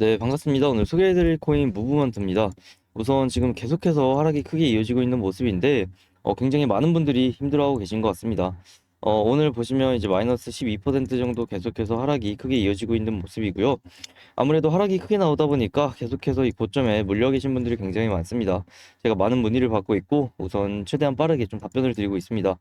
네, 반갑습니다. 오늘 소개해드릴 코인 무브먼트입니다. 우선 지금 계속해서 하락이 크게 이어지고 있는 모습인데, 어, 굉장히 많은 분들이 힘들어하고 계신 것 같습니다. 어, 오늘 보시면 이제 마이너스 12% 정도 계속해서 하락이 크게 이어지고 있는 모습이고요. 아무래도 하락이 크게 나오다 보니까 계속해서 이 고점에 물려 계신 분들이 굉장히 많습니다. 제가 많은 문의를 받고 있고, 우선 최대한 빠르게 좀 답변을 드리고 있습니다.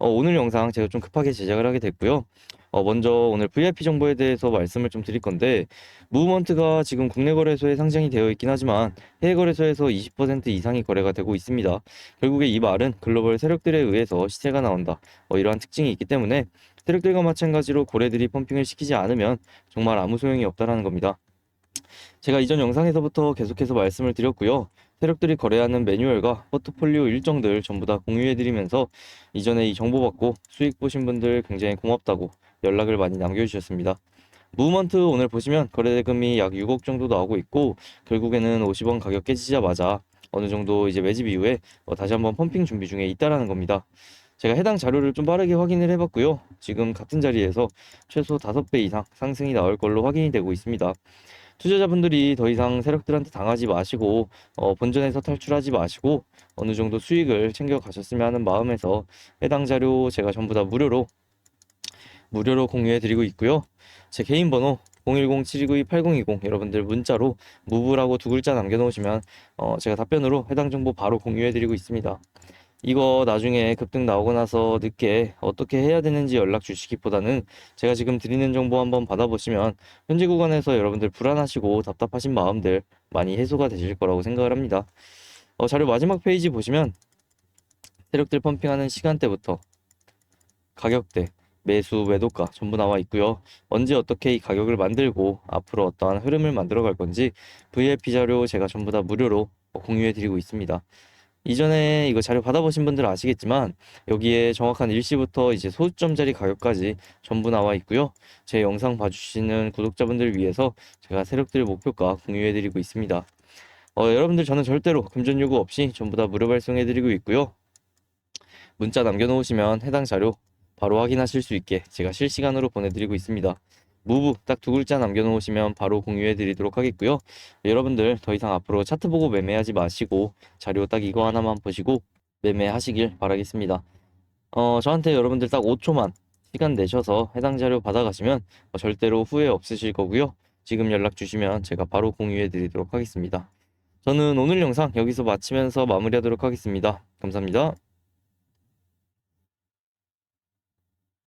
어, 오늘 영상 제가 좀 급하게 제작을 하게 됐고요. 어, 먼저 오늘 VIP 정보에 대해서 말씀을 좀 드릴 건데, 무브먼트가 지금 국내 거래소에 상장이 되어 있긴 하지만 해외 거래소에서 20% 이상이 거래가 되고 있습니다. 결국에 이 말은 글로벌 세력들에 의해서 시세가 나온다. 어, 이러한 특징이 있기 때문에 세력들과 마찬가지로 고래들이 펌핑을 시키지 않으면 정말 아무 소용이 없다라는 겁니다. 제가 이전 영상에서부터 계속해서 말씀을 드렸고요. 세력들이 거래하는 매뉴얼과 포트폴리오 일정들 전부 다 공유해드리면서 이전에 이 정보 받고 수익 보신 분들 굉장히 고맙다고 연락을 많이 남겨주셨습니다. 무브먼트 오늘 보시면 거래대금이 약 6억 정도 나오고 있고 결국에는 50원 가격 깨지자마자 어느 정도 이제 매집 이후에 어, 다시 한번 펌핑 준비 중에 있다라는 겁니다. 제가 해당 자료를 좀 빠르게 확인을 해봤고요. 지금 같은 자리에서 최소 5배 이상 상승이 나올 걸로 확인이 되고 있습니다. 투자자분들이 더 이상 세력들한테 당하지 마시고 어, 본전에서 탈출하지 마시고 어느 정도 수익을 챙겨 가셨으면 하는 마음에서 해당 자료 제가 전부 다 무료로 무료로 공유해 드리고 있고요. 제 개인 번호 010-729-8020 여러분들 문자로 무브라고 두 글자 남겨놓으시면 어, 제가 답변으로 해당 정보 바로 공유해 드리고 있습니다. 이거 나중에 급등 나오고 나서 늦게 어떻게 해야 되는지 연락 주시기보다는 제가 지금 드리는 정보 한번 받아보시면 현재 구간에서 여러분들 불안하시고 답답하신 마음들 많이 해소가 되실 거라고 생각을 합니다. 어, 자료 마지막 페이지 보시면 세력들 펌핑하는 시간대부터 가격대, 매수, 매도가 전부 나와 있고요. 언제 어떻게 이 가격을 만들고 앞으로 어떠한 흐름을 만들어 갈 건지 VIP 자료 제가 전부 다 무료로 공유해 드리고 있습니다. 이전에 이거 자료 받아보신 분들은 아시겠지만 여기에 정확한 일시부터 이제 소점짜리 가격까지 전부 나와 있고요. 제 영상 봐주시는 구독자분들 위해서 제가 세력들 목표가 공유해드리고 있습니다. 어, 여러분들 저는 절대로 금전 요구 없이 전부 다 무료 발송해드리고 있고요. 문자 남겨놓으시면 해당 자료 바로 확인하실 수 있게 제가 실시간으로 보내드리고 있습니다. 무브 딱 두 글자 남겨놓으시면 바로 공유해드리도록 하겠고요. 여러분들 더 이상 앞으로 차트 보고 매매하지 마시고 자료 딱 이거 하나만 보시고 매매하시길 바라겠습니다. 어, 저한테 여러분들 딱 5초만 시간 내셔서 해당 자료 받아가시면 어, 절대로 후회 없으실 거고요. 지금 연락 주시면 제가 바로 공유해 드리도록 하겠습니다. 저는 오늘 영상 여기서 마치면서 마무리하도록 하겠습니다. 감사합니다.